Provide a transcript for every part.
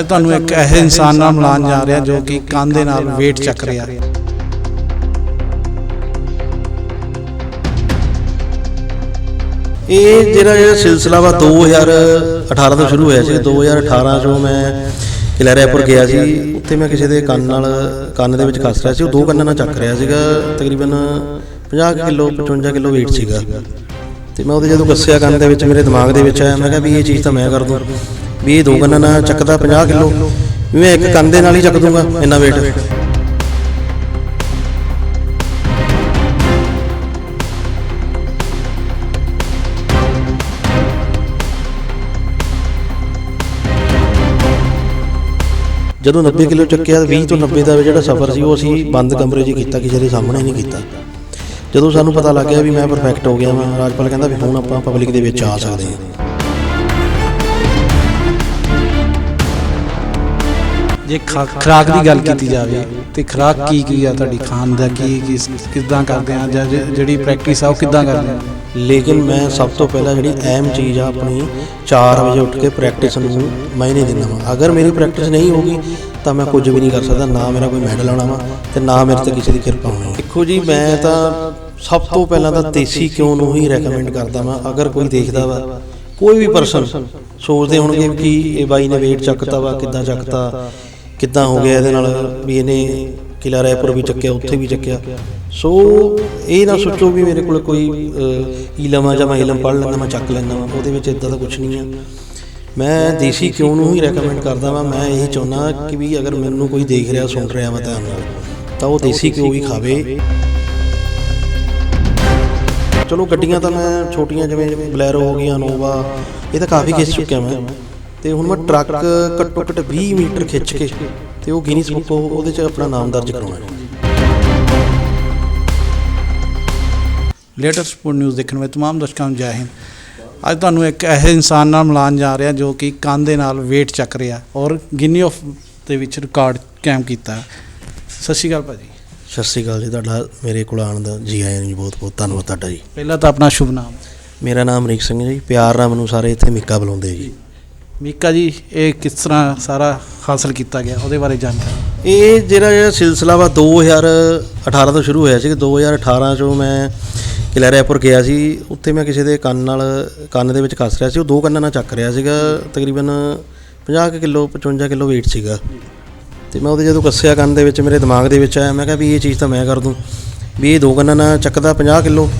ਅੱਜ ਤੁਹਾਨੂੰ ਇੱਕ ਇਹੋ ਇਨਸਾਨ ਨਾਲ ਮਿਲਾਨ ਜਾ ਰਿਹਾ ਜੋ ਕਿ ਕੰਨ ਦੇ ਨਾਲ weight ਚੱਕ ਰਿਹਾ। ਇਹ ਜਿਹੜਾ ਜਿਹੜਾ ਸਿਲਸਿਲਾ ਵਾ 2018 ਤੋਂ ਸ਼ੁਰੂ ਹੋਇਆ ਸੀ। 2018 ਚੋਂ ਮੈਂ ਕਿਲਾ ਰਾਏਪੁਰ ਗਿਆ ਸੀ। ਉੱਥੇ ਮੈਂ ਕਿਸੇ ਦੇ ਕੰਨ ਨਾਲ ਕੰਨ ਦੇ ਵਿੱਚ ਕੱਸ ਰਿਹਾ ਸੀ। ਉਹ ਦੋ ਕੰਨਾਂ ਨਾਲ ਚੱਕ ਰਿਹਾ ਸੀਗਾ। ਤਕਰੀਬਨ 50 ਕਿਲੋ 55 ਕਿਲੋ weight ਸੀਗਾ। ਤੇ ਮੈਂ ਉਹਦੇ ਜਦੋਂ ਕੱਸਿਆ ਕੰਨ ਦੇ ਵਿੱਚ ਮੇਰੇ ਦਿਮਾਗ ਦੇ ਵਿੱਚ ਆਇਆ ਮੈਂ ਕਿਹਾ ਵੀ ਇਹ ਚੀਜ਼ ਤਾਂ ਮੈਂ ਕਰ ਦੂੰ। ਵੀ ਇਹ ਦੋ ਕੰਨਾਂ ਨਾਲ ਚੱਕਦਾ 50 ਕਿਲੋ। ਵੀ ਮੈਂ ਇੱਕ ਕੰਨ ਦੇ ਨਾਲ ਹੀ ਚੱਕ ਦੂੰਗਾ ਇੰਨਾ weight ਜਦੋਂ 90 ਕਿਲੋ ਚੱਕਿਆ 20 ਤੋਂ 90 ਦਾ ਜਿਹੜਾ ਸਫ਼ਰ ਸੀ ਉਹ ਅਸੀਂ ਬੰਦ ਕਮਰੇ 'ਚ ਹੀ ਕੀਤਾ, ਕਿਸੇ ਦੇ ਸਾਹਮਣੇ ਨਹੀਂ ਕੀਤਾ। ਜਦੋਂ ਸਾਨੂੰ ਪਤਾ ਲੱਗਿਆ ਵੀ ਮੈਂ ਪਰਫੈਕਟ ਹੋ ਗਿਆ ਮੈਂ ਰਾਜਪਾਲ ਕਹਿੰਦਾ ਵੀ ਹੁਣ ਆਪਾਂ ਪਬਲਿਕ ਦੇ ਵਿੱਚ ਆ ਸਕਦੇ ਹਾਂ। ਜੇ ਖਾ- ਖੁਰਾਕ ਦੀ ਗੱਲ ਕੀਤੀ ਜਾਵੇ ਤੇ ਖੁਰਾਕ ਕੀ ਕੀ ਆ ਤੁਹਾਡੀ ਖਾਣ ਦਾ? ਕੀ ਕੀ ਕਿਦਾਂ ਕਰਦੇ ਆ? ਜਾਂ ਜਿਹੜੀ ਪ੍ਰੈਕਟਿਸ ਆ ਉਹ ਕਿਦਾਂ ਕਰਦੇ ਆ? ਲੇਕਿਨ ਮੈਂ ਸਭ ਤੋਂ ਪਹਿਲਾਂ ਜਿਹੜੀ ਅਹਿਮ ਚੀਜ਼ ਆ ਆਪਣੀ 4 ਵਜੇ ਉੱਠ ਕੇ ਪ੍ਰੈਕਟਿਸ ਨੂੰ ਮਾਇਨੇ ਦਿੰਦਾ ਵਾਂ। ਅਗਰ ਮੇਰੀ ਪ੍ਰੈਕਟਿਸ ਨਹੀਂ ਹੋਗੀ ਤਾਂ ਮੈਂ ਕੁਝ ਵੀ ਨਹੀਂ ਕਰ ਸਕਦਾ ਨਾ ਮੇਰਾ ਕੋਈ ਮੈਡਲ ਆਉਣਾ ਵਾ ਤੇ ਨਾ ਮੇਰੇ ਤੇ ਕਿਸੇ ਦੀ ਕਿਰਪਾ ਹੋਣੀ ਦੇਖੋ ਜੀ ਮੈਂ ਤਾਂ ਸਭ ਤੋਂ ਪਹਿਲਾਂ ਤਾਂ ਦੇਸੀ ਕਿਉਂ ਨੂੰ ਹੀ ਰეკਮੈਂਡ ਕਰਦਾ ਵਾਂ। ਅਗਰ ਕੋਈ ਦੇਖਦਾ ਵਾ ਕੋਈ ਵੀ ਪਰਸਨ ਸੋਚਦੇ ਹੋਣਗੇ ਕਿ ਇਹ ਬਾਈ ਨੇ weight ਚੱਕਤਾ ਵਾ ਕਿੱਦਾਂ ਚੱਕਤਾ। ਕਿੱਦਾਂ ਹੋ ਗਿਆ ਇਹਦੇ ਨਾਲ? ਵੀ ਇਹਨੇ ਕਿਲਾ ਰਾਏਪੁਰ ਵੀ ਚੱਕਿਆ ਉੱਥੇ ਵੀ ਚੱਕਿਆ। ਸੋ ਇਹ ਨਾ ਸੋਚੋ ਵੀ ਮੇਰੇ ਕੋਲ ਕੋਈ ਅਹ, ਇਲਮ ਆ ਜਾਂ ਮੈਂ ਇਲਮ ਪੜ੍ਹ ਲੈਂਦਾ ਮੈਂ ਚੱਕ ਲੈਂਦਾ ਵਾਂ। ਉਹਦੇ ਵਿੱਚ ਇਦਾਂ ਦਾ ਕੁਝ ਨਹੀਂ ਆ। ਮੈਂ ਦੇਸੀ ਕਿਉਂ ਨੂੰ ਹੀ ਰეკਮੈਂਡ ਕਰਦਾ ਵਾਂ। ਮੈਂ ਇਹ ਚਾਹੁੰਦਾ ਕਿ ਵੀ ਅਗਰ ਮੈਨੂੰ ਕੋਈ ਦੇਖ ਰਿਹਾ ਸੁਣ ਰਿਹਾ ਵਾ ਧਿਆਨ ਨਾਲ ਤਾਂ ਉਹ ਦੇਸੀ ਕਿਉਂ ਹੀ ਖਾਵੇ। ਚਲੋ ਗੱਡੀਆਂ ਤਾਂ ਮੈਂ ਛੋਟੀਆਂ ਜਿਵੇਂ ਬਲੈਰੋ ਹੋ ਗਈਆਂ ਨੋਵਾ ਇਹ ਤਾਂ ਕਾਫੀ ਖਿੱਚ ਚੁੱਕਿਆ ਮੈਂ। ਤੇ ਹੁਣ ਮੈਂ ਟਰੱਕ ਘੱਟੋ ਘੱਟ 20 ਮੀਟਰ ਖਿੱਚ ਕੇ ਤੇ ਉਹ ਗਿਨੀਸ ਬੁੱਕ ਉਹਦੇ 'ਚ ਆਪਣਾ ਨਾਮ ਦਰਜ ਕਰਾਉਣਾ ਹੈ। ਲੇਟੈਸਟ ਸਪੋਰਟ ਨਿਊਜ਼ ਦੇਖਣ ਵਾਲੇ ਤਮਾਮ ਦਰਸ਼ਕਾਂ ਨੂੰ ਜੈ ਹਿੰਦ। ਅੱਜ ਤੁਹਾਨੂੰ ਇੱਕ ਇਹੋ ਇਨਸਾਨ ਨਾਲ ਮਿਲਾਨ ਜਾ ਰਿਹਾ ਜੋ ਕਿ ਕੰਨ ਦੇ ਨਾਲ weight ਚੱਕ ਰਿਹਾ ਔਰ ਗਿਨੀ ਆਫ ਦੇ ਵਿੱਚ ਰਿਕਾਰਡ ਕਾਇਮ ਕੀਤਾ। ਸਤਿ ਸ਼੍ਰੀ ਅਕਾਲ ਭਾਜੀ। ਸਤਿ ਸ਼੍ਰੀ ਅਕਾਲ ਜੀ ਤੁਹਾਡਾ ਮੇਰੇ ਕੋਲ ਆਉਣ ਦਾ ਜੀ ਆਇਆਂ ਨੂੰ ਜੀ ਬਹੁਤ ਬਹੁਤ ਧੰਨਵਾਦ ਤੁਹਾਡਾ ਜੀ। ਪਹਿਲਾਂ ਤਾਂ ਆਪਣਾ ਸ਼ੁਭ ਨਾਮ। ਮੇਰਾ ਨਾਮ ਅਮਰੀਕ ਸਿੰਘ ਜੀ ਪਿਆਰ ਨਾਲ ਮੈਨੂੰ ਸਾਰੇ ਇੱਥੇ ਮਿੱਕਾ ਬੁਲਾਉਂਦੇ ਜੀ। ਮੀਕਾ ਜੀ, ਇਹ ਕਿਸ ਤਰ੍ਹਾਂ ਸਾਰਾ ਹਾਸਲ ਕੀਤਾ ਗਿਆ? ਉਹਦੇ ਬਾਰੇ ਜਾਣਕਾਰੀ। ਇਹ ਜਿਹੜਾ ਜਿਹੜਾ ਸਿਲਸਿਲਾ ਵਾ 2018 ਤੋਂ ਸ਼ੁਰੂ ਹੋਇਆ ਸੀ 2018 ਚੋਂ ਮੈਂ ਕਿਲਾ ਰਾਏਪੁਰ ਗਿਆ ਸੀ, ਉੱਥੇ ਮੈਂ ਕਿਸੇ ਦੇ ਕੰਨ ਨਾਲ, ਕੰਨ ਦੇ ਵਿੱਚ ਕੱਸ ਰਿਹਾ ਸੀ, ਉਹ ਦੋ ਕੰਨਾਂ ਨਾਲ ਚੱਕ ਰਿਹਾ ਸੀਗਾ, ਤਕਰੀਬਨ 50 ਕੁ ਕਿਲੋ 55 ਕਿਲੋ weight ਸੀਗਾ। ਤੇ ਮੈਂ ਉਹਦੇ ਜਦੋਂ ਕੱਸਿਆ ਕੰਨ ਦੇ ਵਿੱਚ, ਮੇਰੇ ਦਿਮਾਗ ਦੇ ਵਿੱਚ ਆਇਆ, ਮੈਂ ਕਿਹਾ ਵੀ ਇਹ ਚੀਜ਼ ਤਾਂ ਮੈਂ ਕਰ ਦੂੰ, ਵੀ ਇਹ ਦੋ ਕੰਨਾਂ ਨਾਲ ਚੱਕਦਾ 50 ਕਿਲੋ,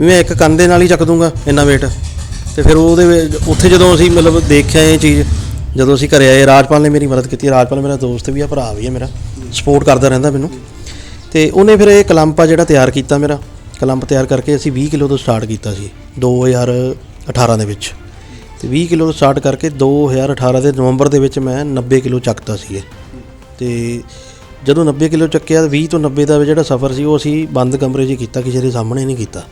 ਵੀ ਮੈਂ ਇੱਕ ਕੰਨ ਦੇ ਨਾਲ ਹੀ ਚੱਕ ਦੂੰਗਾ ਇੰਨਾ weight ਤੇ ਫਿਰ ਉਹਦੇ ਵਿੱਚ ਉੱਥੇ ਜਦੋਂ ਅਸੀਂ ਮਤਲਬ ਦੇਖਿਆ ਇਹ ਚੀਜ਼, ਜਦੋਂ ਅਸੀਂ ਘਰੇ ਆਏ, ਰਾਜਪਾਲ ਨੇ ਮੇਰੀ ਮਦਦ ਕੀਤੀ। ਰਾਜਪਾਲ ਮੇਰਾ ਦੋਸਤ ਵੀ ਆ, ਭਰਾ ਵੀ ਆ ਮੇਰਾ। ਸਪੋਰਟ ਕਰਦਾ ਰਹਿੰਦਾ ਮੈਨੂੰ। ਤੇ ਉਹਨੇ ਫਿਰ ਇਹ ਕਲੰਪ ਆ ਜਿਹੜਾ ਤਿਆਰ ਕੀਤਾ ਮੇਰਾ। ਕਲੰਪ ਤਿਆਰ ਕਰਕੇ ਅਸੀਂ 20 ਕਿਲੋ ਤੋਂ ਸਟਾਰਟ ਕੀਤਾ ਸੀ 2018 ਦੇ ਵਿੱਚ। ਤੇ 20 ਕਿਲੋ ਤੋਂ ਸਟਾਰਟ ਕਰਕੇ 2018 ਦੇ ਨਵੰਬਰ ਦੇ ਵਿੱਚ ਮੈਂ 90 ਕਿਲੋ ਚੱਕਤਾ ਸੀ ਇਹ। ਤੇ ਜਦੋਂ 90 ਕਿਲੋ ਚੱਕਿਆ 20 ਤੋਂ 90 ਦਾ ਜਿਹੜਾ ਸਫ਼ਰ ਸੀ, ਉਹ ਅਸੀਂ ਬੰਦ ਕਮਰੇ 'ਚ ਹੀ ਕੀਤਾ, ਕਿਸੇ ਦੇ ਸਾਹਮਣੇ ਨਹੀਂ ਕੀਤਾ।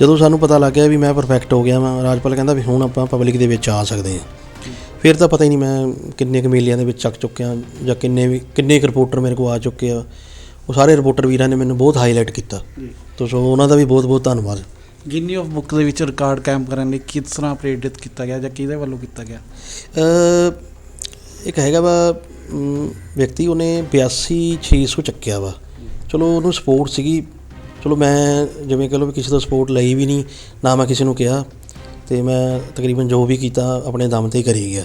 ਜਦੋਂ ਸਾਨੂੰ ਪਤਾ ਲੱਗ ਗਿਆ ਵੀ ਮੈਂ ਪਰਫੈਕਟ ਹੋ ਗਿਆ ਮੈਂ ਰਾਜਪਾਲ ਕਹਿੰਦਾ ਵੀ ਹੁਣ ਆਪਾਂ ਪਬਲਿਕ ਦੇ ਵਿੱਚ ਆ ਸਕਦੇ ਹਾਂ। ਫਿਰ ਤਾਂ ਪਤਾ ਹੀ ਨਹੀਂ ਮੈਂ ਕਿੰਨੇ ਕੁ ਮੇਲਿਆਂ ਦੇ ਵਿੱਚ ਚੱਕ ਚੁੱਕਿਆ ਜਾਂ ਕਿੰਨੇ ਵੀ ਕਿੰਨੇ ਕੁ ਰਿਪੋਰਟਰ ਮੇਰੇ ਕੋਲ ਆ ਚੁੱਕੇ ਆ। ਉਹ ਸਾਰੇ ਰਿਪੋਰਟਰ ਵੀਰਾਂ ਨੇ ਮੈਨੂੰ ਬਹੁਤ ਹਾਈਲਾਈਟ ਕੀਤਾ। ਤੋ ਸੋ ਉਹਨਾਂ ਦਾ ਵੀ ਬਹੁਤ ਬਹੁਤ ਧੰਨਵਾਦ। ਗਿਨੀ ਆਫ ਬੁੱਕ ਦੇ ਵਿੱਚ ਰਿਕਾਰਡ ਕਾਇਮ ਕਰਨ ਲਈ ਕਿਸ ਤਰ੍ਹਾਂ ਪ੍ਰੇਰਿਤ ਕੀਤਾ ਗਿਆ ਜਾਂ ਕਿਹਦੇ ਵੱਲੋਂ ਕੀਤਾ ਗਿਆ? ਇੱਕ ਹੈਗਾ ਵਾ ਵਿਅਕਤੀ ਉਹਨੇ 82600 ਚੱਕਿਆ ਵਾ। ਚਲੋ ਉਹਨੂੰ ਸਪੋਰਟ ਸੀਗੀ ਚਲੋ ਮੈਂ ਜਿਵੇਂ ਕਹਿ ਲਓ ਵੀ ਕਿਸੇ ਤੋਂ ਸਪੋਰਟ ਲਈ ਵੀ ਨਹੀਂ, ਨਾ ਮੈਂ ਕਿਸੇ ਨੂੰ ਕਿਹਾ ਅਤੇ ਮੈਂ ਤਕਰੀਬਨ ਜੋ ਵੀ ਕੀਤਾ ਆਪਣੇ ਦਮ ਤੇ ਕਰੀ ਗਿਆ।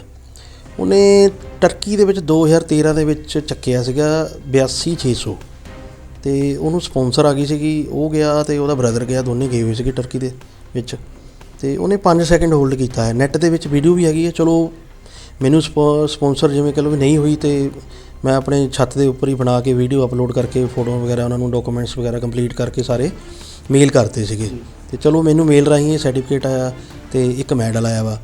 ਉਹਨੇ ਟਰਕੀ ਦੇ ਵਿੱਚ 2013 ਦੇ ਵਿੱਚ ਚੱਕਿਆ ਸੀਗਾ 82600 ਤੇ ਉਹਨੂੰ ਸਪਾਂਸਰ ਆ ਗਈ ਸੀਗੀ, ਉਹ ਗਿਆ ਤੇ ਉਹਦਾ ਬ੍ਰਦਰ ਗਿਆ, ਦੋਨੇ ਗਏ ਹੋਏ ਸੀਗੇ ਟਰਕੀ ਦੇ ਵਿੱਚ। ਤੇ ਉਹਨੇ 5 ਸੈਕਿੰਡ ਹੋਲਡ ਕੀਤਾ ਹੈ। ਨੈਟ ਦੇ ਵਿੱਚ ਵੀਡੀਓ ਵੀ ਹੈਗੀ ਹੈ, ਚਲੋ ਮੈਨੂੰ ਸਪਾਂਸਰ ਜਿਵੇਂ ਕਹ ਲਓ ਵੀ ਨਹੀਂ ਹੋਈ ਤੇ ਮੈਂ ਆਪਣੇ ਛੱਤ ਦੇ ਉੱਪਰ ਹੀ ਬਣਾ ਕੇ ਵੀਡੀਓ ਅਪਲੋਡ ਕਰਕੇ ਫੋਟੋ ਵਗੈਰਾ ਉਹਨਾਂ ਨੂੰ ਡਾਕੂਮੈਂਟਸ ਵਗੈਰਾ ਕੰਪਲੀਟ ਕਰਕੇ ਸਾਰੇ ਮੇਲ ਕਰਤੇ ਸੀਗੇ। ਤੇ ਚਲੋ ਮੈਨੂੰ ਮੇਲ ਰਾਹੀਂ ਇਹ ਸਰਟੀਫਿਕੇਟ ਆਇਆ ਤੇ ਇੱਕ ਮੈਡਲ ਆਇਆ ਵਾ।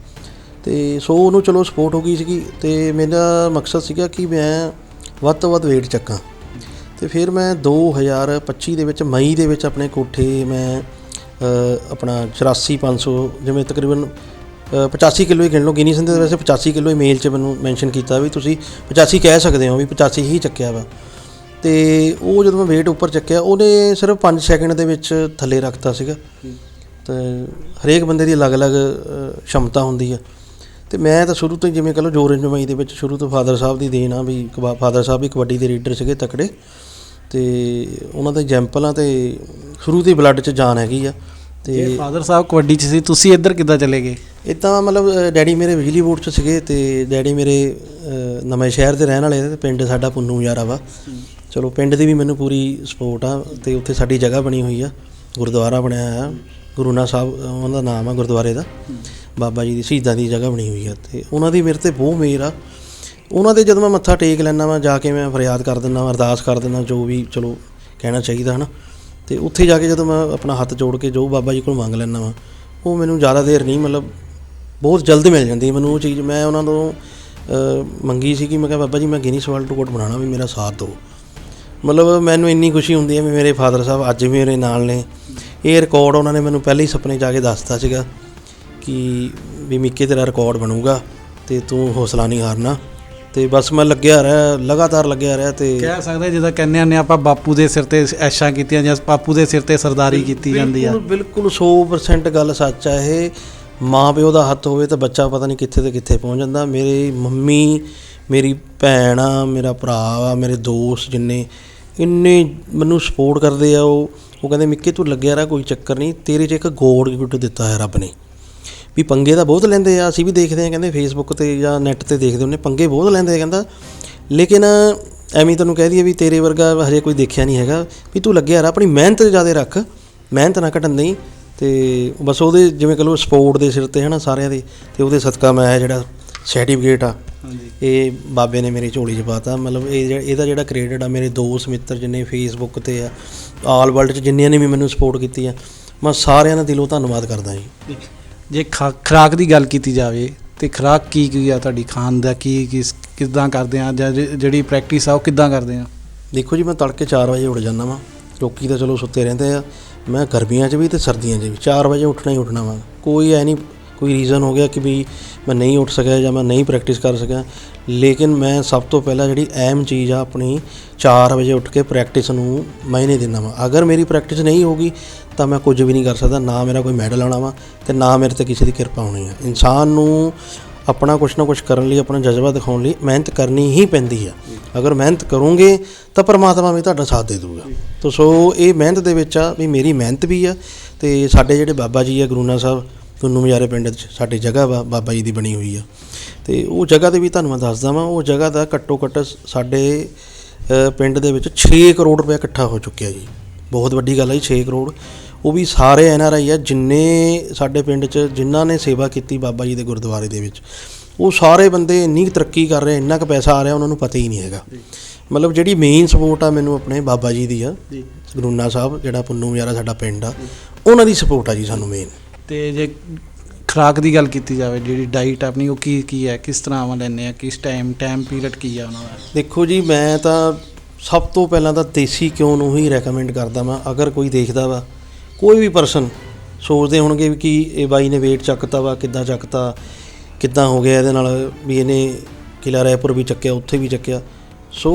ਤੇ ਸੋ ਉਹਨੂੰ ਚਲੋ ਸਪੋਰਟ ਹੋ ਗਈ ਸੀਗੀ ਤੇ ਮੇਰਾ ਮਕਸਦ ਸੀਗਾ ਕਿ ਮੈਂ ਵੱਧ ਤੋਂ ਵੱਧ weight ਚੱਕਾਂ। ਤੇ ਫਿਰ ਮੈਂ 2025 ਦੇ ਵਿੱਚ ਮਈ ਦੇ ਵਿੱਚ ਆਪਣੇ ਕੋਠੇ ਮੈਂ ਆਪਣਾ 84500 ਜਿਵੇਂ ਤਕਰੀਬਨ 85 ਕਿਲੋ ਹੀ ਗਿਣ ਲਓ ਗਿਨੀ ਸੰਦੇ ਦੇ ਵੈਸੇ 85 ਕਿਲੋ ਹੀ ਮੇਲ 'ਚ ਮੈਨੂੰ ਮੈਂਸ਼ਨ ਕੀਤਾ ਵੀ ਤੁਸੀਂ 85 ਕਹਿ ਸਕਦੇ ਹੋ ਵੀ 85 ਹੀ ਚੱਕਿਆ ਵਾ। ਤੇ ਉਹ ਜਦੋਂ ਮੈਂ weight ਉੱਪਰ ਚੱਕਿਆ ਉਹਨੇ ਸਿਰਫ 5 ਸੈਕਿੰਡ ਦੇ ਵਿੱਚ ਥੱਲੇ ਰੱਖਤਾ ਸੀਗਾ। ਤੇ ਹਰੇਕ ਬੰਦੇ ਦੀ ਅਲੱਗ-ਅਲੱਗ ਅ, ਸ਼ਮਤਾ ਹੁੰਦੀ ਆ। ਤੇ ਮੈਂ ਤਾਂ ਸ਼ੁਰੂ ਤੋਂ ਹੀ ਜਿਵੇਂ ਕਹ ਲਓ ਜੋਰ ਜਮਾਈ ਦੇ ਵਿੱਚ ਸ਼ੁਰੂ ਤੋਂ ਫਾਦਰ ਸਾਹਿਬ ਦੀ ਦੇਣ ਆ ਵੀ ਫਾਦਰ ਸਾਹਿਬ ਵੀ ਕਬੱਡੀ ਦੇ ਰੀਡਰ ਸੀਗੇ ਤਕੜੇ। ਤੇ ਉਹਨਾਂ ਦੇ ਐਗਜ਼ਾਮਪਲਾਂ ਤੇ ਸ਼ੁਰੂ ਤੋਂ ਹੀ ਬਲੱਡ 'ਚ ਜਾਨ ਹੈਗੀ ਆ। ਤੇ ਫਾਦਰ ਸਾਹਿਬ ਕਬੱਡੀ 'ਚ ਸੀ ਤੁਸੀਂ ਇੱਧਰ ਕਿੱਦਾਂ ਚਲੇ ਗਏ? ਇਦਾਂ ਮਤਲਬ ਡੈਡੀ ਮੇਰੇ ਬਿਜਲੀ ਬੋਰਡ 'ਚ ਸੀਗੇ ਤੇ ਡੈਡੀ ਮੇਰੇ ਨਵੇਂ ਸ਼ਹਿਰ ਦੇ ਰਹਿਣ ਵਾਲੇ ਤੇ ਪਿੰਡ ਸਾਡਾ ਪੁੰਨੂ ਯਾਰਾ ਵਾ। ਚਲੋ ਪਿੰਡ ਦੀ ਵੀ ਮੈਨੂੰ ਪੂਰੀ ਸਪੋਰਟ ਆ ਤੇ ਉੱਥੇ ਸਾਡੀ ਜਗ੍ਹਾ ਬਣੀ ਹੋਈ ਆ ਗੁਰਦੁਆਰਾ ਬਣਿਆ ਹੋਇਆ। ਗੁਰੂਨਾ ਸਾਹਿਬ ਅ, ਉਹਨਾਂ ਦਾ ਨਾਮ ਆ ਗੁਰਦੁਆਰੇ ਦਾ। ਬਾਬਾ ਜੀ ਦੀ ਸ਼ਹੀਦਾਂ ਦੀ ਜਗ੍ਹਾ ਬਣੀ ਹੋਈ ਆ ਤੇ ਉਹਨਾਂ ਦੀ ਮੇਰੇ ਤੇ ਬਹੁਤ ਮੇਰ ਆ। ਉਹਨਾਂ ਦੇ ਜਦੋਂ ਮੈਂ ਮੱਥਾ ਟੇਕ ਲੈਣਾ ਵਾ ਜਾ ਕੇ ਮੈਂ ਫਰਿਆਦ ਕਰ ਦਿੰਦਾ ਅਰਦਾਸ ਕਰ ਦਿੰਦਾ ਜੋ ਵੀ ਚਲੋ ਕਹਿਣਾ ਚਾਹੀਦਾ ਹਨਾ। ਅਤੇ ਉੱਥੇ ਜਾ ਕੇ ਜਦੋਂ ਮੈਂ ਆਪਣਾ ਹੱਥ ਜੋੜ ਕੇ ਜੋ ਬਾਬਾ ਜੀ ਕੋਲ ਮੰਗ ਲੈਂਦਾ ਵਾਂ, ਉਹ ਮੈਨੂੰ ਜ਼ਿਆਦਾ ਦੇਰ ਨਹੀਂ, ਮਤਲਬ ਬਹੁਤ ਜਲਦ ਮਿਲ ਜਾਂਦੀ ਮੈਨੂੰ ਉਹ ਚੀਜ਼। ਮੈਂ ਉਹਨਾਂ ਤੋਂ ਮੰਗੀ ਸੀ ਕਿ ਮੈਂ ਕਿਹਾ, ਬਾਬਾ ਜੀ, ਮੈਂ ਗਿਨੀ ਗਿਨੀਸ ਟੂ ਕੋਟ ਬਣਾਉਣਾ ਵੀ ਮੇਰਾ ਸਾਥ ਦਿਓ। ਮਤਲਬ ਮੈਨੂੰ ਇੰਨੀ ਖੁਸ਼ੀ ਹੁੰਦੀ ਹੈ ਵੀ ਮੇਰੇ ਫਾਦਰ ਸਾਹਿਬ ਅੱਜ ਵੀ ਮੇਰੇ ਨਾਲ ਨੇ। ਇਹ ਰਿਕਾਰਡ ਉਹਨਾਂ ਨੇ ਮੈਨੂੰ ਪਹਿਲੇ ਹੀ ਸੁਪਨੇ 'ਚ ਆ ਕੇ ਦੱਸਤਾ ਸੀਗਾ ਕਿ ਵੀ ਮਿੱਕੇ ਤੇਰਾ ਰਿਕਾਰਡ ਬਣੂਗਾ ਤੇ ਤੂੰ ਹੌਸਲਾ ਨਹੀਂ ਹਾਰਨਾ। ਤੇ ਬਸ ਮੈਂ ਲੱਗਿਆ ਰਿਹਾ ਲਗਾਤਾਰ ਲੱਗਿਆ ਰਿਹਾ ਤੇ ਕਹਿ ਸਕਦੇ ਜਿੱਦਾਂ ਕਹਿੰਦੇ ਨੇ ਆਪਾਂ ਬਾਪੂ ਦੇ ਸਿਰ ਤੇ ਐਸ਼ਾਂ ਕੀਤੀਆਂ ਜਾਂ ਬਾਪੂ ਦੇ ਸਿਰ ਤੇ ਸਰਦਾਰੀ ਕੀਤੀ ਜਾਂਦੀ ਆ। ਬਿਲਕੁਲ ਬਿਲਕੁਲ 100% ਗੱਲ ਸੱਚ ਹੈ ਇਹ। ਮਾਂ ਪਿਓ ਦਾ ਹੱਥ ਹੋਵੇ ਤਾਂ ਬੱਚਾ ਪਤਾ ਨਹੀਂ ਕਿੱਥੇ ਤੇ ਕਿੱਥੇ ਪਹੁੰਚ ਜਾਂਦਾ। ਮੇਰੀ ਮੰਮੀ ਮੇਰੀ ਭੈਣ ਆ ਮੇਰਾ ਭਰਾ ਆ ਮੇਰੇ ਦੋਸਤ ਜਿੰਨੇ ਇੰਨੇ ਮੈਨੂੰ ਸਪੋਰਟ ਕਰਦੇ ਆ ਉਹ। ਉਹ ਕਹਿੰਦੇ ਮਿੱਕੇ ਤੂੰ ਲੱਗਿਆ ਰਹਿ ਕੋਈ ਚੱਕਰ ਨਹੀਂ। ਤੇਰੇ 'ਚ ਇੱਕ ਗੋਡ ਗਿਫਟ ਦਿੱਤਾ ਹੈ ਰੱਬ ਨੇ। ਵੀ ਪੰਗੇ ਤਾਂ ਬਹੁਤ ਲੈਂਦੇ ਆ ਅਸੀਂ ਵੀ ਦੇਖਦੇ ਆ ਕਹਿੰਦੇ ਫੇਸਬੁੱਕ ਤੇ ਜਾਂ ਨੈੱਟ ਤੇ ਦੇਖਦੇ ਹੁੰਨੇ ਪੰਗੇ ਬਹੁਤ ਲੈਂਦੇ ਆ ਕਹਿੰਦਾ। ਲੇਕਿਨ ਐਵੇਂ ਤੈਨੂੰ ਕਹਿ ਦਈਏ ਵੀ ਤੇਰੇ ਵਰਗਾ ਹਜੇ ਕੋਈ ਦੇਖਿਆ ਨਹੀਂ ਹੈਗਾ ਵੀ ਤੂੰ ਲੱਗਿਆ ਰਹਿ ਆਪਣੀ ਮਿਹਨਤ ਜ਼ਿਆਦਾ ਰੱਖ ਮਿਹਨਤ ਨਾ ਘਟਣ ਦੇਈ ਤੇ ਬਸ ਉਹਦੇ ਜਿਵੇਂ ਕਹ ਲਓ ਸਪੋਰਟ ਦੇ ਸਿਰ ਤੇ ਹਨਾ ਸਾਰਿਆਂ ਦੇ ਤੇ ਉਹਦੇ ਸਦਕਾ ਮੈਂ ਇਹ ਜਿਹੜਾ ਸਰਟੀਫਿਕੇਟ ਆ। ਇਹ ਬਾਬੇ ਨੇ ਮੇਰੀ ਝੋਲੀ 'ਚ ਪਾਤਾ ਮਤਲਬ ਇਹ ਇਹਦਾ ਜਿਹੜਾ ਕ੍ਰੈਡਿਟ ਆ ਮੇਰੇ ਦੋਸਤ ਮਿੱਤਰ ਜਿੰਨੇ ਫੇਸਬੁੱਕ ਤੇ ਆ ਆਲ ਵਰਲਡ 'ਚ ਜਿੰਨਿਆਂ ਨੇ ਵੀ ਮੈਨੂੰ ਸਪੋਰਟ ਕੀਤੀ ਆ ਮੈਂ ਸਾਰਿਆਂ ਦਾ ਦਿਲੋਂ ਧੰਨਵਾਦ ਕਰਦਾ ਜੀ। ਜੇ ਖਾ- ਖੁਰਾਕ ਦੀ ਗੱਲ ਕੀਤੀ ਜਾਵੇ ਤੇ ਖੁਰਾਕ ਕੀ ਕੀ ਆ ਤੁਹਾਡੀ ਖਾਣ ਦਾ, ਕੀ ਕਿਸ ਕਿੱਦਾਂ ਕਰਦੇ ਆ ਜਾਂ ਜਿ- ਜਿਹੜੀ ਪ੍ਰੈਕਟਿਸ ਆ ਉਹ ਕਿੱਦਾਂ ਕਰਦੇ ਆ? ਦੇਖੋ ਜੀ, ਮੈਂ ਤੜਕੇ 4 ਵਜੇ ਉੱਠ ਜਾਂਦਾ ਵਾਂ। ਲੋਕੀ ਤਾਂ ਚਲੋ ਸੁੱਤੇ ਰਹਿੰਦੇ ਆ। ਮੈਂ ਗਰਮੀਆਂ 'ਚ ਵੀ ਤੇ ਸਰਦੀਆਂ 'ਚ ਵੀ 4 ਵਜੇ ਉੱਠਣਾ ਹੀ ਉੱਠਣਾ ਵਾਂ। ਕੋਈ ਐ ਨਹੀਂ ਕੋਈ ਰੀਜ਼ਨ ਹੋ ਗਿਆ ਕਿ ਵੀ ਮੈਂ ਨਹੀਂ ਉੱਠ ਸਕਿਆ ਜਾਂ ਮੈਂ ਨਹੀਂ ਪ੍ਰੈਕਟਿਸ ਕਰ ਸਕਿਆ, ਲੇਕਿਨ ਮੈਂ ਸਭ ਤੋਂ ਪਹਿਲਾਂ ਜਿਹੜੀ ਅਹਿਮ ਚੀਜ਼ ਆ ਆਪਣੀ 4 ਵਜੇ ਉੱਠ ਕੇ ਪ੍ਰੈਕਟਿਸ ਨੂੰ ਮਾਇਨੇ ਦਿੰਦਾ ਵਾਂ। ਅਗਰ ਮੇਰੀ ਪ੍ਰੈਕਟਿਸ ਨਹੀਂ ਹੋਗੀ ਤਾਂ ਮੈਂ ਕੁਝ ਵੀ ਨਹੀਂ ਕਰ ਸਕਦਾ, ਨਾ ਮੇਰਾ ਕੋਈ ਮੈਡਲ ਆਉਣਾ ਵਾ ਤੇ ਨਾ ਮੇਰੇ ਤੇ ਕਿਸੇ ਦੀ ਕਿਰਪਾ ਹੋਣੀ ਆ। ਇਨਸਾਨ ਨੂੰ ਆਪਣਾ ਕੁਛ ਨਾ ਕੁਛ ਕਰਨ ਲਈ, ਆਪਣਾ ਜਜ਼ਬਾ ਦਿਖਾਉਣ ਲਈ ਮਿਹਨਤ ਕਰਨੀ ਹੀ ਪੈਂਦੀ ਆ। ਅਗਰ ਮਿਹਨਤ ਕਰੋਗੇ, ਤਾਂ ਪਰਮਾਤਮਾ ਵੀ ਤੁਹਾਡਾ ਸਾਥ ਦੇ ਦੂਗਾ ਤੋ, ਸੋ ਇਹ ਮਿਹਨਤ ਦੇ ਵਿੱਚ ਆ ਵੀ ਮੇਰੀ ਮਿਹਨਤ ਵੀ ਆ ਤੇ ਸਾਡੇ ਜਿਹੜੇ ਬਾਬਾ ਜੀ ਆ, ਗੁਰੂ ਨਾਨਕ ਸਾਹਿਬ ਤੁੰਨੂ ਮਜਾਰੇ ਪਿੰਡ 'ਚ ਸਾਡੀ ਜਗ੍ਹਾ ਵਾ ਬਾਬਾ ਜੀ ਦੀ ਬਣੀ ਹੋਈ ਆ। ਤੇ ਉਹ ਜਗ੍ਹਾ ਦੇ ਵੀ ਤੁਹਾਨੂੰ ਮੈਂ ਦੱਸਦਾ ਵਾਂ ਉਹ ਜਗ੍ਹਾ ਦਾ ਘੱਟੋ ਘੱਟ ਸਾਡੇ ਪਿੰਡ ਦੇ ਵਿੱਚ 6 ਕਰੋੜ ਰੁਪਏ ਇਕੱਠਾ ਹੋ ਚੁੱਕਿਆ ਜੀ। ਬਹੁਤ ਵੱਡੀ ਗੱਲ ਹੈ ਜੀ 6 ਕਰੋੜ। ਉਹ ਵੀ ਸਾਰੇ ਐਨ ਆਰ ਆਈ ਆ ਜਿੰਨੇ ਸਾਡੇ ਪਿੰਡ 'ਚ ਜਿਨ੍ਹਾਂ ਨੇ ਸੇਵਾ ਕੀਤੀ ਬਾਬਾ ਜੀ ਦੇ ਗੁਰਦੁਆਰੇ ਦੇ ਵਿੱਚ। ਉਹ ਸਾਰੇ ਬੰਦੇ ਇੰਨੀ ਤਰੱਕੀ ਕਰ ਰਹੇ ਇੰਨਾ ਕੁ ਪੈਸਾ ਆ ਰਿਹਾ ਉਹਨਾਂ ਨੂੰ ਪਤਾ ਹੀ ਨਹੀਂ ਹੈਗਾ। ਮਤਲਬ ਜਿਹੜੀ ਮੇਨ ਸਪੋਰਟ ਆ ਮੈਨੂੰ ਆਪਣੇ ਬਾਬਾ ਜੀ ਦੀ ਆ ਜੀ। ਗਰੂਨਾ ਸਾਹਿਬ ਜਿਹੜਾ ਪੁੰਨੂ ਵਿਆਰਾ ਸਾਡਾ ਪਿੰਡ ਆ ਉਹਨਾਂ ਦੀ ਸਪੋਰਟ ਆ ਜੀ ਸਾਨੂੰ ਮੇਨ ਅਤੇ ਜੇ ਖੁਰਾਕ ਦੀ ਗੱਲ ਕੀਤੀ ਜਾਵੇ ਜਿਹੜੀ ਡਾਈਟ ਆਪਣੀ ਉਹ ਕੀ ਕੀ ਹੈ? ਕਿਸ ਤਰ੍ਹਾਂ ਆਵਾਂ ਲੈਂਦੇ ਆ ਕਿਸ ਟਾਈਮ ਟਾਈਮ ਪੀਰੀਅਡ ਕੀ ਆ ਉਹਨਾਂ ਦਾ? ਦੇਖੋ ਜੀ ਮੈਂ ਤਾਂ ਸਭ ਤੋਂ ਪਹਿਲਾਂ ਤਾਂ ਦੇਸੀ ਕਿਉਂ ਨੂੰ ਹੀ ਰეკਮੈਂਡ ਕਰਦਾ ਮੈਂ ਅਗਰ ਕੋਈ ਦੇਖਦਾ ਵਾ। ਕੋਈ ਵੀ ਪਰਸਨ ਸੋਚਦੇ ਹੋਣਗੇ ਵੀ ਕਿ ਇਹ ਬਾਈ ਨੇ weight ਚੱਕਤਾ ਵਾ ਕਿੱਦਾਂ ਚੱਕਤਾ ਕਿੱਦਾਂ ਹੋ ਗਿਆ ਇਹਦੇ ਨਾਲ ਵੀ ਇਹਨੇ ਕਿਲਾ ਰਾਏਪੁਰ ਵੀ ਚੱਕਿਆ ਉੱਥੇ ਵੀ ਚੱਕਿਆ। ਸੋ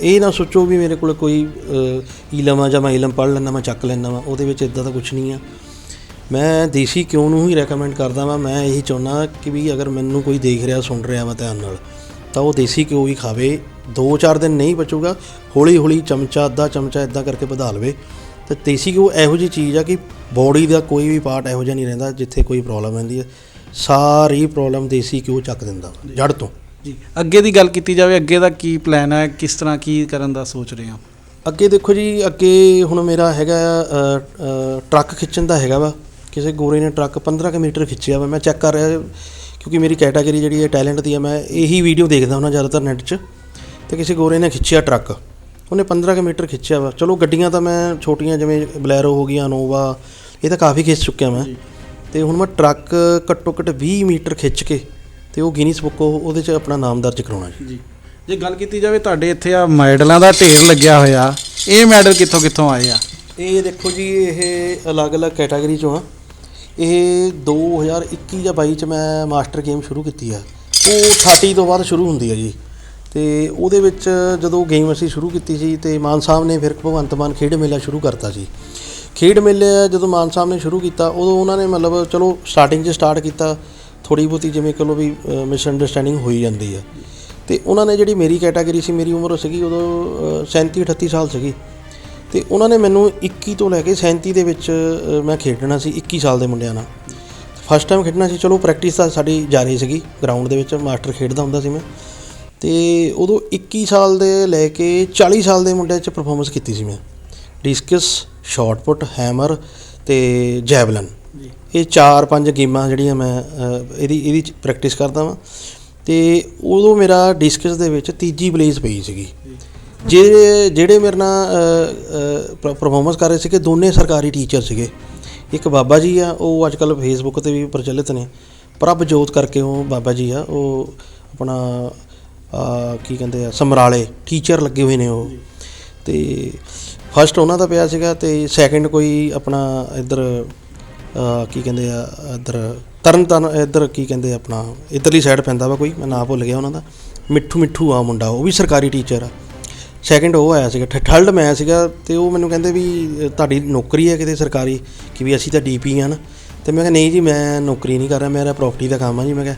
ਇਹ ਨਾ ਸੋਚੋ ਵੀ ਮੇਰੇ ਕੋਲ ਕੋਈ ਅ, ਇਲਮ ਆ ਜਾਂ ਮੈਂ ਇਲਮ ਪੜ੍ਹ ਲੈਂਦਾ ਮੈਂ ਚੱਕ ਲੈਂਦਾ ਵਾ ਉਹਦੇ ਵਿੱਚ ਇਦਾਂ ਦਾ ਕੁਝ ਨਹੀਂ ਆ। ਮੈਂ ਦੇਸੀ ਕਿਉਂ ਨੂੰ ਹੀ ਰეკਮੈਂਡ ਕਰਦਾ ਵਾਂ? ਮੈਂ ਇਹੀ ਚਾਹੁੰਦਾ ਕਿ ਵੀ ਅਗਰ ਮੈਨੂੰ ਕੋਈ ਦੇਖ ਰਿਹਾ ਸੁਣ ਰਿਹਾ ਵਾ ਧਿਆਨ ਨਾਲ ਤਾਂ ਉਹ ਦੇਸੀ ਘਿਓ ਹੀ ਖਾਵੇ। 2-4 ਦਿਨ ਨਹੀਂ ਬਚੂਗਾ। ਹੌਲੀ ਹੌਲੀ ਚਮਚਾ ਅੱਧਾ ਚਮਚਾ ਇਦਾਂ ਕਰਕੇ ਵਧਾ ਲਵੇ। ਤੇ ਦੇਸੀ ਘਿਓ ਇਹੋ ਜਿਹੀ ਚੀਜ਼ ਆ ਕਿ ਬੋਡੀ ਦਾ ਕੋਈ ਵੀ ਪਾਰਟ ਇਹੋ ਜਿਹਾ ਨਹੀਂ ਰਹਿੰਦਾ ਜਿੱਥੇ ਕੋਈ ਪ੍ਰੋਬਲਮ ਆਉਂਦੀ ਹੈ ਸਾਰੀ ਪ੍ਰੋਬਲਮ ਦੇਸੀ ਘਿਓ ਚੱਕ ਦਿੰਦਾ ਜੜ ਤੋਂ। ਜੀ ਅੱਗੇ ਦੀ ਗੱਲ ਕੀਤੀ ਜਾਵੇ ਅੱਗੇ ਦਾ ਕੀ ਪਲਾਨ ਹੈ? ਕਿਸ ਤਰ੍ਹਾਂ ਕੀ ਕਰਨ ਦਾ ਸੋਚ ਰਹੇ ਹੋ? ਅੱਗੇ ਦੇਖੋ ਜੀ ਅੱਗੇ ਹੁਣ ਮੇਰਾ ਹੈਗਾ ਟਰੱਕ ਖਿੱਚਣ ਦਾ ਹੈਗਾ ਵਾ। ਕਿਸੇ ਗੋਰੇ ਨੇ ਟਰੱਕ 15 ਕੁ ਮੀਟਰ ਖਿੱਚਿਆ ਵਾ ਮੈਂ ਚੈੱਕ ਕਰ ਰਿਹਾ ਕਿਉਂਕਿ ਮੇਰੀ ਕੈਟਾਗਰੀ ਜਿਹੜੀ ਹੈ ਟੈਲੈਂਟ ਦੀ ਹੈ ਮੈਂ ਇਹੀ ਵੀਡੀਓ ਦੇਖਦਾ ਹੁੰਦਾ ਜ਼ਿਆਦਾਤਰ ਨੈਟ 'ਚ। ਤੇ ਕਿਸੇ ਗੋਰੇ ਨੇ ਖਿੱਚਿਆ ਟਰੱਕ ਉਹਨੇ 15 ਕੁ ਮੀਟਰ ਖਿੱਚਿਆ ਵਾ। ਚਲੋ ਗੱਡੀਆਂ ਤਾਂ ਮੈਂ ਛੋਟੀਆਂ ਜਿਵੇਂ ਬਲੈਰੋ ਹੋ ਗਈ ਨੋਵਾ ਇਹ ਤਾਂ ਕਾਫੀ ਖਿੱਚ ਚੁੱਕਿਆ ਮੈਂ। ਤੇ ਹੁਣ ਮੈਂ ਟਰੱਕ ਘੱਟੋ ਘੱਟ 20 ਮੀਟਰ ਖਿੱਚ ਕੇ ਤੇ ਉਹ ਗਿਨੀਸ ਬੁੱਕ ਉਹਦੇ 'ਚ ਆਪਣਾ ਨਾਮ ਦਰਜ ਕਰਾਉਣਾ ਜੀ। ਜੀ। ਜੇ ਗੱਲ ਕੀਤੀ ਜਾਵੇ ਤੁਹਾਡੇ ਇੱਥੇ ਆ ਮੈਡਲਾਂ ਦਾ ਢੇਰ ਲੱਗਿਆ ਹੋਇਆ ਇਹ ਮੈਡਲ ਕਿੱਥੋਂ ਕਿੱਥੋਂ ਆਏ ਆ? ਇਹ ਦੇਖੋ ਜੀ ਇਹ ਅਲੱਗ-ਅਲੱਗ ਕੈਟਾਗਰੀ ਚੋਂ ਆ। ਇਹ 2021 ਜਾਂ ਬਾਈ ਚ ਮੈਂ ਮਾਸਟਰ ਗੇਮ ਸ਼ੁਰੂ ਕੀਤੀ ਆ। ਉਹ 30 ਤੋਂ ਬਾਅਦ ਸ਼ੁਰੂ ਹੁੰਦੀ ਹੈ ਜੀ। ਅਤੇ ਉਹਦੇ ਵਿੱਚ ਜਦੋਂ ਗੇਮ ਅਸੀਂ ਸ਼ੁਰੂ ਕੀਤੀ ਸੀ ਤੇ ਮਾਨ ਸਾਹਿਬ ਨੇ ਫਿਰ ਭਗਵੰਤ ਮਾਨ ਖੇਡ ਮੇਲਾ ਸ਼ੁਰੂ ਕਰਤਾ ਸੀ ਖੇਡ ਮੇਲੇ ਜਦੋਂ ਮਾਨ ਸਾਹਿਬ ਨੇ ਸ਼ੁਰੂ ਕੀਤਾ ਉਦੋਂ ਉਹਨਾਂ ਨੇ ਮਤਲਬ ਚਲੋ ਸਟਾਰਟਿੰਗ 'ਚ ਸਟਾਰਟ ਕੀਤਾ ਥੋੜੀ ਬਹੁਤੀ ਜਿਵੇਂ ਕਹ ਲਓ ਵੀ ਮਿਸ ਅੰਡਰਸਟੈਂਡਿੰਗ ਹੋਈ ਜਾਂਦੀ ਆ। ਤੇ ਉਹਨਾਂ ਨੇ ਜਿਹੜੀ ਮੇਰੀ ਕੈਟਾਗਰੀ ਸੀ ਮੇਰੀ ਉਮਰ ਸੀਗੀ ਉਦੋਂ ਅ, 37 38 ਸਾਲ ਸੀਗੀ। ਤੇ ਉਹਨਾਂ ਨੇ ਮੈਨੂੰ 21 ਤੋਂ ਲੈ ਕੇ 37 ਦੇ ਵਿੱਚ ਮੈਂ ਖੇਡਣਾ ਸੀ 21 ਸਾਲ ਦੇ ਮੁੰਡਿਆਂ ਨਾਲ। ਫਸਟ ਟਾਈਮ ਖੇਡਣਾ ਸੀ ਚਲੋ ਪ੍ਰੈਕਟਿਸ ਤਾਂ ਸਾਡੀ ਜਾਰੀ ਸੀਗੀ ਗਰਾਊਂਡ ਦੇ ਵਿੱਚ ਮਾਸਟਰ ਖੇਡਦਾ ਹੁੰਦਾ ਸੀ ਮੈਂ। ਤੇ ਉਦੋਂ 21 ਸਾਲ ਦੇ ਲੈ ਕੇ 40 ਸਾਲ ਦੇ ਮੁੰਡਿਆਂ 'ਚ ਪਰਫਾਰਮੈਂਸ ਕੀਤੀ ਸੀ ਮੈਂ। ਡਿਸਕਸ ਸ਼ਾਰਟ ਪੁੱਟ ਹੈਮਰ ਤੇ ਜੈਵਲਨ ਇਹ ਚਾਰ ਪੰਜ ਗੇਮਾਂ ਜਿਹੜੀਆਂ ਮੈਂ ਇਹਦੀ ਇਹਦੀ ਪ੍ਰੈਕਟਿਸ ਕਰਦਾ ਵਾਂ। ਤੇ ਉਦੋਂ ਮੇਰਾ ਡਿਸਕਸ ਦੇ ਵਿੱਚ ਤੀਜੀ ਪਲੇਸ ਪਈ ਸੀਗੀ। ਜਿਹੜੇ ਜਿਹੜੇ ਮੇਰੇ ਨਾਲ ਪਰਫਾਰਮੈਂਸ ਕਰ ਰਹੇ ਸੀਗੇ ਦੋਨੇ ਸਰਕਾਰੀ ਟੀਚਰ ਸੀਗੇ। ਇੱਕ ਬਾਬਾ ਜੀ ਆ ਉਹ ਅੱਜ ਕੱਲ ਫੇਸਬੁੱਕ ਤੇ ਵੀ ਪ੍ਰਚਲਿਤ ਨੇ। ਪ੍ਰਭ ਜੋਤ ਕਰਕੇ ਉਹ ਬਾਬਾ ਜੀ ਆ ਉਹ ਆਪਣਾ ਕੀ ਕਹਿੰਦੇ ਆ ਸਮਰਾਲੇ ਟੀਚਰ ਲੱਗੇ ਹੋਏ ਨੇ ਉਹ। ਤੇ ਫਸਟ ਉਹਨਾਂ ਦਾ ਪਿਆ ਸੀਗਾ ਤੇ ਸੈਕੰਡ ਕੋਈ ਆਪਣਾ ਇੱਧਰ ਕੀ ਕਹਿੰਦੇ ਆ ਇੱਧਰ ਤਰਨ ਤਰਨ ਇੱਧਰ ਕੀ ਕਹਿੰਦੇ ਆਪਣਾ ਇੱਧਰਲੀ ਸਾਈਡ ਪੈਂਦਾ ਵਾ ਕੋਈ ਮੈਂ ਨਾਂ ਭੁੱਲ ਗਿਆ ਉਹਨਾਂ ਦਾ। ਮਿੱਠੂ ਮਿੱਠੂ ਆ ਮੁੰਡਾ ਉਹ ਵੀ ਸਰਕਾਰੀ ਟੀਚਰ ਆ। ਸੈਕੰਡ ਉਹ ਆਇਆ ਸੀਗਾ ਥਰਡ ਮੈਂ ਸੀਗਾ ਤੇ ਉਹ ਮੈਨੂੰ ਕਹਿੰਦੇ ਵੀ ਤੁਹਾਡੀ ਨੌਕਰੀ ਹੈ ਕਿਤੇ ਸਰਕਾਰੀ ਕਿ ਵੀ ਅਸੀਂ ਤਾਂ ਡੀਪੀ ਆ ਨਾ। ਤੇ ਮੈਂ ਕਿਹਾ ਨਹੀਂ ਜੀ ਮੈਂ ਨੌਕਰੀ ਨਹੀਂ ਕਰ ਰਿਹਾ ਮੇਰਾ ਪ੍ਰਾਪਰਟੀ ਦਾ ਕੰਮ ਆ ਜੀ ਮੈਂ ਕਿਹਾ।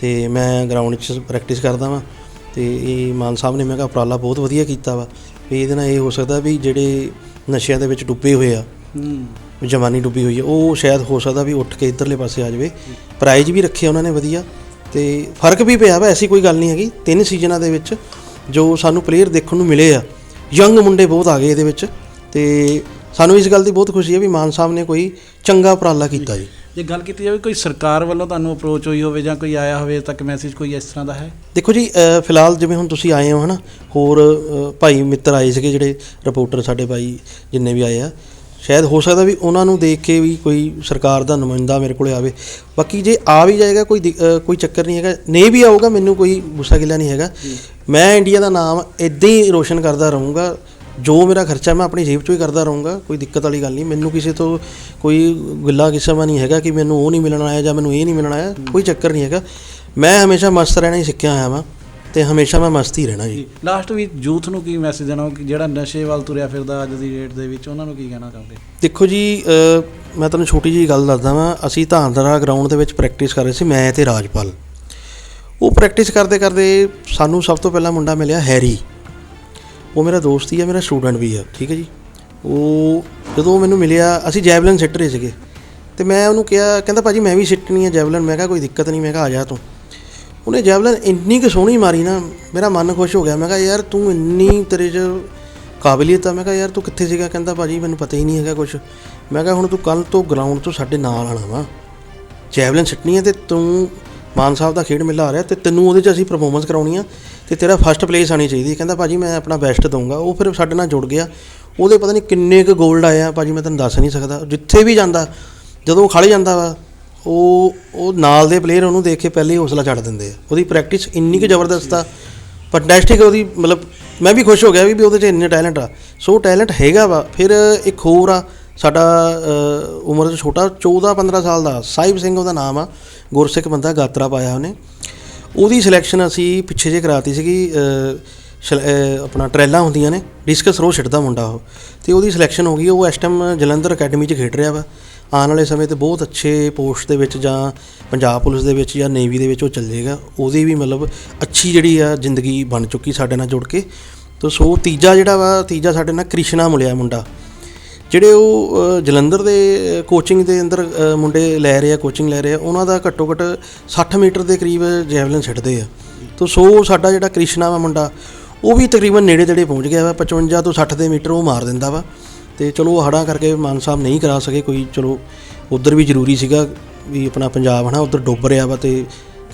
ਤੇ ਮੈਂ ਗਰਾਊਂਡ 'ਚ ਪ੍ਰੈਕਟਿਸ ਕਰਦਾ ਵਾਂ। ਤੇ ਇਹ ਮਾਨ ਸਾਹਿਬ ਨੇ ਮੈਂ ਕਿਹਾ ਉਪਰਾਲਾ ਬਹੁਤ ਵਧੀਆ ਕੀਤਾ ਵਾ। ਵੀ ਇਹਦੇ ਨਾਲ ਇਹ ਹੋ ਸਕਦਾ ਵੀ ਜਿਹੜੇ ਨਸ਼ਿਆਂ ਦੇ ਵਿੱਚ ਡੁੱਬੇ ਹੋਏ ਆ ਹੂੰ। ਜਵਾਨੀ ਡੁੱਬੀ ਹੋਈ ਹੈ ਉਹ ਸ਼ਾਇਦ ਹੋ ਸਕਦਾ ਵੀ ਉੱਠ ਕੇ ਇਧਰਲੇ ਪਾਸੇ ਆ ਜਾਵੇ। ਪ੍ਰਾਈਜ਼ ਵੀ ਰੱਖੇ ਉਹਨਾਂ ਨੇ ਵਧੀਆ। ਤੇ ਫ਼ਰਕ ਵੀ ਪਿਆ ਵਾ ਐਸੀ ਕੋਈ ਗੱਲ ਨਹੀਂ ਹੈਗੀ। ਤਿੰਨ ਸੀਜ਼ਨਾਂ ਦੇ ਵਿੱਚ ਜੋ ਸਾਨੂੰ ਪਲੇਅਰ ਦੇਖਣ ਨੂੰ ਮਿਲੇ ਆ। ਯੰਗ ਮੁੰਡੇ ਬਹੁਤ ਆ ਗਏ ਇਹਦੇ ਵਿੱਚ ਤੇ ਸਾਨੂੰ ਇਸ ਗੱਲ ਦੀ ਬਹੁਤ ਖੁਸ਼ੀ ਹੈ ਵੀ ਮਾਨ ਸਾਹਿਬ ਨੇ ਕੋਈ ਚੰਗਾ ਉਪਰਾਲਾ ਕੀਤਾ ਜੀ। ਜੇ ਗੱਲ ਕੀਤੀ ਜਾਵੇ ਕੋਈ ਸਰਕਾਰ ਵੱਲੋਂ ਤੁਹਾਨੂੰ ਅਪਰੋਚ ਹੋਈ ਹੋਵੇ ਜਾਂ ਕੋਈ ਆਇਆ ਹੋਵੇ ਤੱਕ ਮੈਸੇਜ ਕੋਈ ਇਸ ਤਰ੍ਹਾਂ ਦਾ ਹੈ? ਦੇਖੋ ਜੀ ਫਿਲਹਾਲ ਜਿਵੇਂ ਹੁਣ ਤੁਸੀਂ ਆਏ ਹੋ ਹਨਾ ਹੋਰ ਭਾਈ ਮਿੱਤਰ ਆਏ ਸੀਗੇ ਜਿਹੜੇ ਰਿਪੋਰਟਰ ਸਾਡੇ ਭਾਈ ਜਿੰਨੇ ਵੀ ਆਏ ਆ ਸ਼ਾਇਦ ਹੋ ਸਕਦਾ ਵੀ ਉਹਨਾਂ ਨੂੰ ਦੇਖ ਕੇ ਵੀ ਕੋਈ ਸਰਕਾਰ ਦਾ ਨੁਮਾਇੰਦਾ ਮੇਰੇ ਕੋਲੇ ਆਵੇ। ਬਾਕੀ ਜੇ ਆ ਵੀ ਜਾਏਗਾ ਕੋਈ ਕੋਈ ਚੱਕਰ ਨਹੀਂ ਹੈਗਾ। ਨਹੀਂ ਵੀ ਆਊਗਾ ਮੈਨੂੰ ਕੋਈ ਗੁੱਸਾ ਗਿਲਾ ਨਹੀਂ ਹੈਗਾ। ਮੈਂ ਇੰਡੀਆ ਦਾ ਨਾਮ ਇਦਾਂ ਹੀ ਰੋਸ਼ਨ ਕਰਦਾ ਰਹੂੰਗਾ। ਜੋ ਮੇਰਾ ਖਰਚਾ ਮੈਂ ਆਪਣੀ ਜੇਬ ਚੋਂ ਹੀ ਕਰਦਾ ਰਹੂੰਗਾ ਕੋਈ ਦਿੱਕਤ ਵਾਲੀ ਗੱਲ ਨਹੀਂ। ਮੈਨੂੰ ਕਿਸੇ ਤੋਂ ਕੋਈ ਗਿੱਲਾ ਕਿਸਮਾ ਨਹੀਂ ਹੈਗਾ ਕਿ ਮੈਨੂੰ ਉਹ ਨਹੀਂ ਮਿਲਣਾ ਆਇਆ ਜਾਂ ਮੈਨੂੰ ਇਹ ਨਹੀਂ ਮਿਲਣਾ ਆਇਆ। ਕੋਈ ਚੱਕਰ ਨਹੀਂ ਹੈਗਾ। ਮੈਂ ਹਮੇਸ਼ਾ ਮਸਤ ਰਹਿਣਾ ਹੀ ਸਿੱਖਿਆ ਹੋਇਆ ਵਾਂ। ਤੇ ਹਮੇਸ਼ਾ ਮੈਂ ਮਸਤ ਹੀ ਰਹਿਣਾ ਜੀ। ਲਾਸਟ ਵੀ ਯੂਥ ਨੂੰ ਕੀ ਮੈਸੇਜ ਦੇਣਾ ਕਿ ਜਿਹੜਾ ਨਸ਼ੇ ਵੱਲ ਤੁਰਿਆ ਫਿਰਦਾ ਅੱਜ ਦੀ ਡੇਟ ਦੇ ਵਿੱਚ ਉਹਨਾਂ ਨੂੰ ਕੀ ਕਹਿਣਾ ਚਾਹੋਗੇ? ਦੇਖੋ ਜੀ ਮੈਂ ਤੁਹਾਨੂੰ ਛੋਟੀ ਜਿਹੀ ਗੱਲ ਦੱਸਦਾ ਵਾਂ ਅਸੀਂ ਧਾਨਦਰਾ ਗਰਾਊਂਡ ਦੇ ਵਿੱਚ ਪ੍ਰੈਕਟਿਸ ਕਰ ਰਹੇ ਸੀ ਮੈਂ ਤੇ ਰਾਜਪਾਲ। ਉਹ ਪ੍ਰੈਕਟਿਸ ਕਰਦੇ ਕਰਦੇ ਸਾਨੂੰ ਸਭ ਤੋਂ ਪਹਿਲਾਂ ਮੁੰਡਾ ਮਿਲਿਆ ਹੈਰੀ। ਉਹ ਮੇਰਾ ਦੋਸਤ ਹੀ ਹੈ ਮੇਰਾ ਸਟੂਡੈਂਟ ਵੀ ਹੈ ਠੀਕ ਹੈ ਜੀ? ਉਹ ਜਦੋਂ ਮੈਨੂੰ ਮਿਲਿਆ ਅਸੀਂ ਜੈਵਲਨ ਸਿੱਟ ਰਹੇ ਸੀਗੇ। ਤੇ ਮੈਂ ਉਹਨੂੰ ਕਿਹਾ ਕਹਿੰਦਾ ਭਾਜੀ ਮੈਂ ਵੀ ਸਿੱਟਣੀ ਹੈ ਜੈਵਲਨ। ਮੈਂ ਕਿਹਾ ਕੋਈ ਦਿੱਕਤ ਨਹੀਂ ਮੈਂ ਕਿਹਾ ਆ ਜਾ ਤੂੰ। ਉਹਨੇ ਜੈਵਲਨ ਇੰਨੀ ਕੁ ਸੋਹਣੀ ਮਾਰੀ ਨਾ, ਮੇਰਾ ਮਨ ਖੁਸ਼ ਹੋ ਗਿਆ। ਮੈਂ ਕਿਹਾ, ਯਾਰ, ਤੂੰ ਇੰਨੀ ਤੇਰੇ 'ਚ ਕਾਬਲੀਅਤ ਆ। ਮੈਂ ਕਿਹਾ, ਯਾਰ, ਤੂੰ ਕਿੱਥੇ ਸੀਗਾ? ਕਹਿੰਦਾ, ਭਾਜੀ, ਮੈਨੂੰ ਪਤਾ ਹੀ ਨਹੀਂ ਹੈਗਾ ਕੁਝ ਮੈਂ ਕਿਹਾ, ਹੁਣ ਤੂੰ ਕੱਲ ਤੋਂ ਗਰਾਊਂਡ ਤੋਂ ਸਾਡੇ ਨਾਲ ਆਣਾ ਵਾ। ਜੈਵਲਿਨ ਸਿੱਟਣੀ ਹੈ ਤੇ ਤੂੰ ਮਾਨ ਸਾਹਿਬ ਦਾ ਖੇਡ ਮੇਲਾ ਆ ਰਿਹਾ ਤੇ ਤੈਨੂੰ ਉਹਦੇ 'ਚ ਅਸੀਂ ਪਰਫਾਰਮੈਂਸ ਕਰਾਉਣੀ ਆ ਤੇ ਤੇਰਾ ਫਸਟ ਪਲੇਸ ਆਣੀ ਚਾਹੀਦੀ ਹੈ। ਕਹਿੰਦਾ, ਭਾਜੀ, ਮੈਂ ਆਪਣਾ ਬੈਸਟ ਦਊਂਗਾ। ਉਹ ਫਿਰ ਸਾਡੇ ਨਾਲ ਜੁੜ ਗਿਆ। ਉਹਦੇ ਪਤਾ ਨਹੀਂ ਕਿੰਨੇ ਕੁ 골ਡ ਆਏ ਆ। ਭਾਜੀ, ਮੈਂ ਤੁਹਾਨੂੰ ਦੱਸ ਨਹੀਂ ਸਕਦਾ। ਜਿੱਥੇ ਵੀ ਜਾਂਦਾ, ਜਦੋਂ ਉਹ ਖੜ ਜਾਂਦਾ ਵਾ ਉਹ ਉਹ ਨਾਲ ਦੇ ਪਲੇਅਰ ਉਹਨੂੰ ਦੇਖ ਕੇ ਪਹਿਲੇ ਹੀ ਹੌਸਲਾ ਛੱਡ ਦਿੰਦੇ ਆ। ਉਹਦੀ ਪ੍ਰੈਕਟਿਸ ਇੰਨੀ ਕੁ ਜ਼ਬਰਦਸਤ ਆ। ਫੈਂਟੈਸਟਿਕ ਉਹਦੀ ਮਤਲਬ ਮੈਂ ਵੀ ਖੁਸ਼ ਹੋ ਗਿਆ ਵੀ ਉਹਦੇ 'ਚ ਇੰਨੇ ਟੈਲੈਂਟ ਆ। ਸੋ ਟੈਲੈਂਟ ਹੈਗਾ ਵਾ। ਫਿਰ ਇੱਕ ਹੋਰ ਆ ਸਾਡਾ ਉਮਰ 'ਚ ਛੋਟਾ 14 15 ਸਾਲ ਦਾ ਸਾਹਿਬ ਸਿੰਘ ਉਹਦਾ ਨਾਮ ਆ। ਗੁਰਸਿੱਖ ਬੰਦਾ ਗਾਤਰਾ ਪਾਇਆ ਉਹਨੇ। ਉਹਦੀ ਸਿਲੈਕਸ਼ਨ ਅਸੀਂ ਪਿੱਛੇ ਜੇ ਕਰਾਤੀ ਸੀਗੀ ਅ, ਆਪਣਾ ਟਰੈਲਾਂ ਹੁੰਦੀਆਂ ਨੇ ਡਿਸਕਸ ਰੋ ਛੱਡਦਾ ਮੁੰਡਾ ਉਹ। ਤੇ ਉਹਦੀ ਸਿਲੈਕਸ਼ਨ ਹੋ ਗਈ ਉਹ ਇਸ ਟਾਈਮ ਜਲੰਧਰ ਅਕੈਡਮੀ 'ਚ ਖੇਡ ਰਿਹਾ ਵਾ। ਆਉਣ ਵਾਲੇ ਸਮੇਂ ਤੇ ਬਹੁਤ ਅੱਛੇ ਪੋਸਟ ਦੇ ਵਿੱਚ ਜਾਂ ਪੰਜਾਬ ਪੁਲਿਸ ਦੇ ਵਿੱਚ ਜਾਂ ਨੇਵੀ ਦੇ ਵਿੱਚ ਉਹ ਚੱਲ ਜਾਏਗਾ ਉਹਦੀ ਵੀ ਮਤਲਬ ਅੱਛੀ ਜਿਹੜੀ ਆ ਜ਼ਿੰਦਗੀ ਬਣ ਚੁੱਕੀ ਸਾਡੇ ਨਾਲ ਜੁੜ ਕੇ। ਤੋ ਸੋ ਤੀਜਾ ਜਿਹੜਾ ਵਾ, ਤੀਜਾ ਸਾਡੇ ਨਾਲ ਕ੍ਰਿਸ਼ਨਾ ਮਿਲਿਆ ਮੁੰਡਾ। ਜਿਹੜੇ ਉਹ ਜਲੰਧਰ ਦੇ ਕੋਚਿੰਗ ਦੇ ਅੰਦਰ ਮੁੰਡੇ ਲੈ ਰਹੇ ਆ ਕੋਚਿੰਗ ਲੈ ਰਹੇ ਆ, ਉਹਨਾਂ ਦਾ ਘੱਟੋ ਘੱਟ 60 ਮੀਟਰ ਦੇ ਕਰੀਬ ਜੈਵਲਿਨ ਛੱਡਦੇ ਆ। ਤੋ ਸੋ ਸਾਡਾ ਜਿਹੜਾ ਕ੍ਰਿਸ਼ਨਾ ਵਾ ਮੁੰਡਾ, ਉਹ ਵੀ ਤਕਰੀਬਨ ਨੇੜੇ ਤੇੜੇ ਪਹੁੰਚ ਗਿਆ ਵਾ 55 ਤੋਂ 60 ਦੇ ਮੀਟਰ ਉਹ ਮਾਰ ਦਿੰਦਾ ਵਾ। ਤੇ ਚਲੋ ਹੜਾਂ ਕਰਕੇ ਮਾਨ ਸਾਹਿਬ ਨਹੀਂ ਕਰਾ ਸਕੇ, ਕੋਈ ਚਲੋ ਉਧਰ ਵੀ ਜ਼ਰੂਰੀ ਸੀਗਾ ਵੀ ਆਪਣਾ ਪੰਜਾਬ ਹਨਾ, ਉਧਰ ਡੁੱਬ ਰਿਹਾ ਵਾ ਤੇ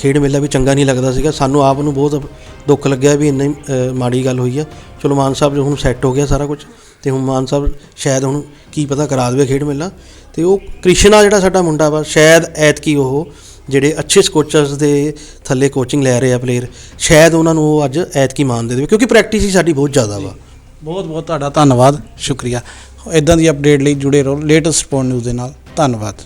ਖੇਡ ਮੇਲਾ ਵੀ ਚੰਗਾ ਨਹੀਂ ਲੱਗਦਾ ਸੀਗਾ। ਸਾਨੂੰ ਆਪ ਨੂੰ ਬਹੁਤ ਦੁੱਖ ਲੱਗਿਆ ਵੀ ਇੰਨੀ ਮਾੜੀ ਗੱਲ ਹੋਈ ਆ। ਚਲੋ ਮਾਨ ਸਾਹਿਬ ਜੋ ਹੁਣ ਸੈੱਟ ਹੋ ਗਿਆ ਸਾਰਾ ਕੁਝ ਤੇ ਹੁਣ ਮਾਨ ਸਾਹਿਬ ਸ਼ਾਇਦ ਹੁਣ ਕੀ ਪਤਾ ਕਰਾ ਦੇਵੇ ਖੇਡ ਮੇਲਾ। ਤੇ ਉਹ ਕ੍ਰਿਸ਼ਨਾ ਜਿਹੜਾ ਸਾਡਾ ਮੁੰਡਾ ਵਾ, ਸ਼ਾਇਦ ਐਤਕੀ ਉਹ ਜਿਹੜੇ ਅੱਛੇ ਕੋਚਰਸ ਦੇ ਥੱਲੇ ਕੋਚਿੰਗ ਲੈ ਰਹੇ ਆ ਪਲੇਅਰ ਸ਼ਾਇਦ ਉਹਨਾਂ ਨੂੰ ਉਹ ਅੱਜ ਐਤਕੀ ਮਾਨ ਦੇ ਦੇਵੇ ਕਿਉਂਕਿ ਪ੍ਰੈਕਟਿਸ ਹੀ ਸਾਡੀ ਬਹੁਤ ਜ਼ਿਆਦਾ ਵਾ। ਬਹੁਤ ਬਹੁਤ ਤੁਹਾਡਾ ਧੰਨਵਾਦ, ਸ਼ੁਕਰੀਆ। ਇਦਾਂ ਦੀ ਅਪਡੇਟ ਲਈ ਜੁੜੇ ਰਹੋ ਲੇਟੈਸਟ ਸਪੋਰਟ ਨਿਊਜ਼ ਦੇ ਨਾਲ। ਧੰਨਵਾਦ।